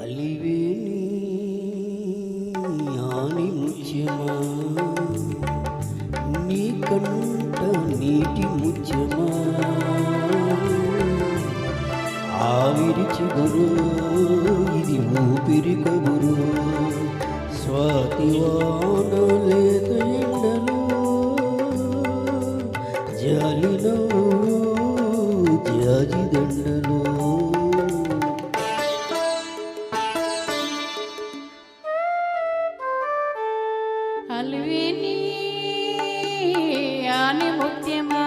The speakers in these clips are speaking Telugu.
అలివేని ఆని నీ కంట నీటి ముత్యమా ఆవిరి చిగురు ఇది ఊపిరి కబురు. స్వాతివాన లేత ఎండలు జాలిలో జాజిదండలో. దండలు అల్విని ఆని ముత్యమా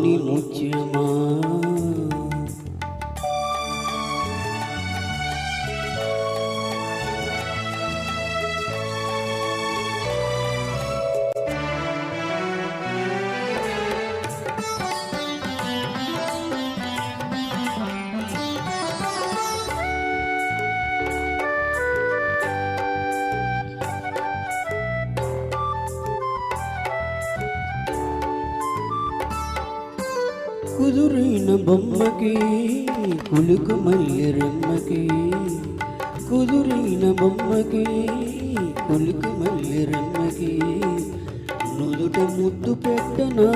ఆని ముత్యమా కుదురైన బొమ్మకి కులుకు మల్లి రెమ్మకి కుదురైన బొమ్మకి కులుకు మల్లి రెమ్మకి నుదుట ముద్దు పెట్టనా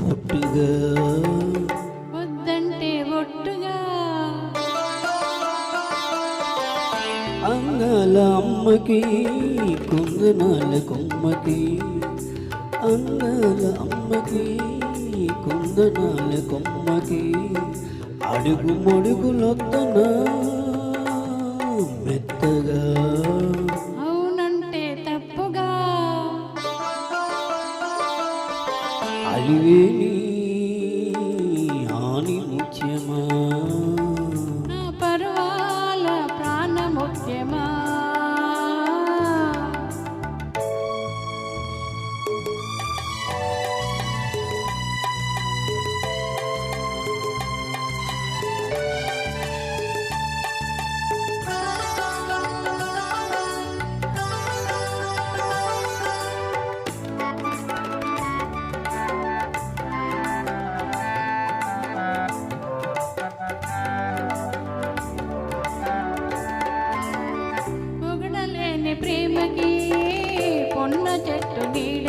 పొట్టుగా వద్దంటే ఒట్టుగా అంగాల అమ్మకి కుందనాల కొమ్మకి అంగాల అమ్మకి కుందనాల కొమ్మకి. అడుగు మడుగులొత్తనా? మెత్తగా. అవునంటే తప్పుగా. అలివేని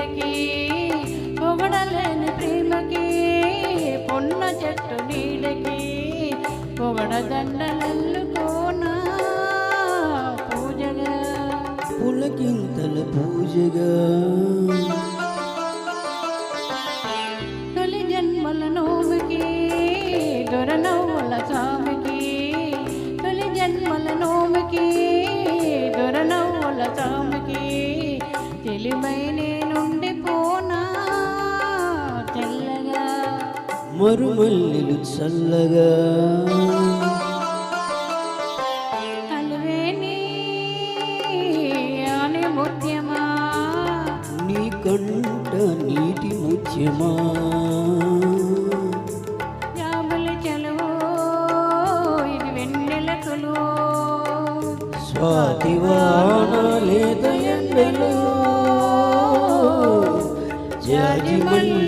నీడకి పొగడలేని ప్రేమకి పొన్న చెట్టు నీడకి పొగడ దండలల్లుకోనా పూజగా. పులకింతల పూజగా. తొలి జన్మల నోముకి దొరనవ్వుల స్వామికి తొలి జన్మల నోముకి దొరనవ్వుల స్వామికి తెలివై మరుమల్లెలు చల్లగా. నీ కంట నీటి ముత్యమా? స్వాతివాన జాజి మల్లి